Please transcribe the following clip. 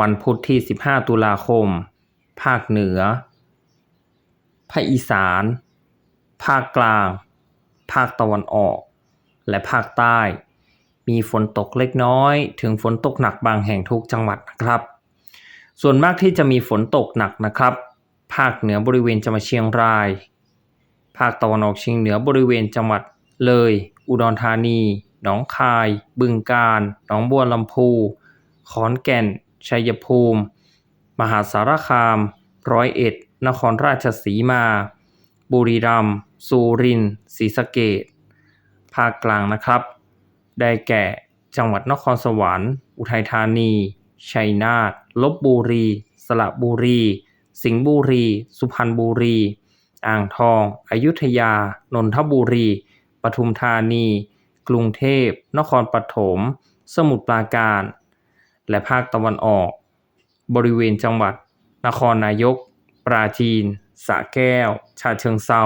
วันพุธที่ 15 ตุลาคม ภาคเหนือ ภาคอีสาน ภาคกลาง ภาคตะวันออก และภาคใต้ มีฝนตกเล็กน้อย ถึงฝนตกหนักบางแห่งทุกจังหวัดนะครับ ส่วนมากที่จะมีฝนตกหนักนะครับ ภาคเหนือบริเวณจังหวัดเชียงราย ภาคตะวันออกเฉียงเหนือบริเวณจังหวัดเลย อุดรธานี หนองคาย บึงกาฬ หนองบัวลำพู ขอนแก่น ชัยภูมิ มหาสารคาม ร้อยเอ็ด นครราชสีมา บุรีรัมย์สุรินทร์ศรีสะเกษภาคกลางนะครับ ได้แก่จังหวัดนครสวรรค์ อุทัยธานี ชัยนาท ลบบุรี สระบุรี สิงห์บุรี สุพรรณบุรี อ่างทอง อยุธยา นนทบุรี ปทุมธานี กรุงเทพ นครปฐม สมุทรปราการ และภาคตะวันออก บริเวณจังหวัด นครนายก ปราจีนสระแก้ว ฉะเชิงเทรา